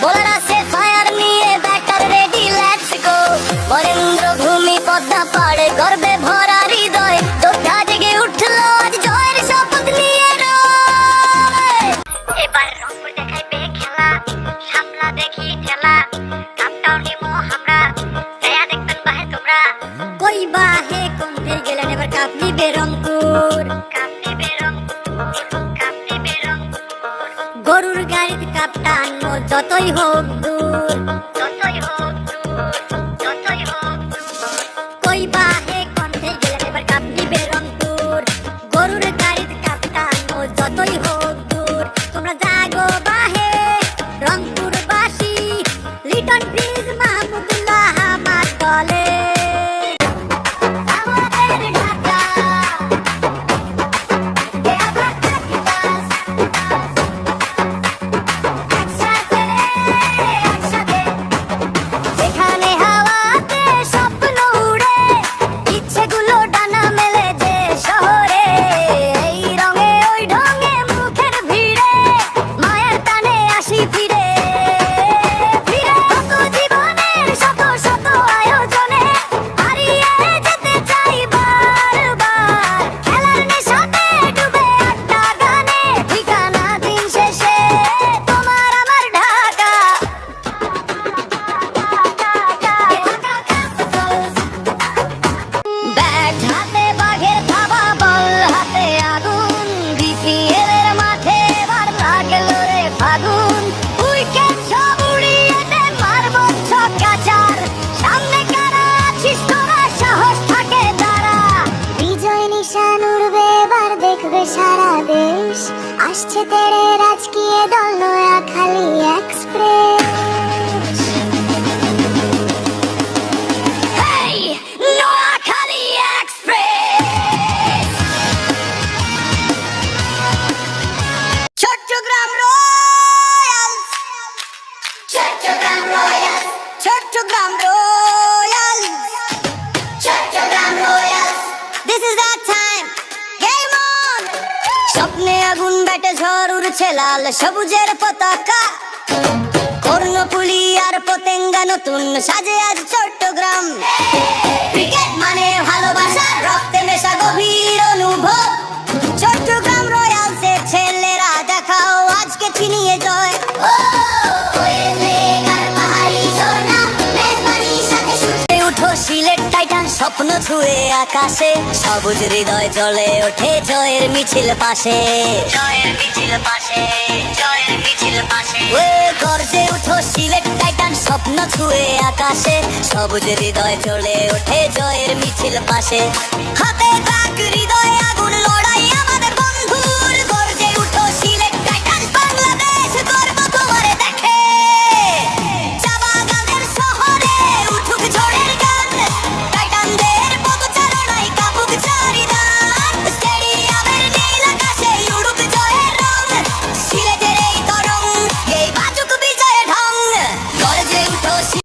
Bola যতই হোক দূর। কই বাহে কণ্ঠে গেলে এবার কাপ দিবে রংপুর গরুর গাড়ির কাপটান ও যতই হোক দূর। তোমরা জাগো বাহে রংপুর বাসী লিটন ব্রিজ মাহমুদুল্লাহ সারা দেশ। আসছে তেরে রাজকীয় দল নয়া আগুন ব্যাটে ঝড় উড়ছে লাল সবুজের পতাকা। কর্ণপুলি আর পতেঙ্গা নতুন সাজে আজ চট্টগ্রাম। ক্রিকেট মানে ভালোবাসা, রক্তে মেশা গভীর অনুভব। চট্টগ্রাম রয়্যালসের ছেলেরা দেখাও আজকে ছিনিয়ে সিলেট টাইটান স্বপ্ন ছুঁয়ে আকাশে সবুজ হৃদয় জলে ওঠে জয়ের মিছিল পাশে। জয়ের মিছিল পাশে জয়ের মিছিল পাশে। ওয়ে গর্জে উঠো সিলেট টাইটান স্বপ্ন ছুঁয়ে আকাশে সবুজ হৃদয় চলে ওঠে জয়ের মিছিল পাশে। হাতে থাক হৃদয় আগুন লড়াই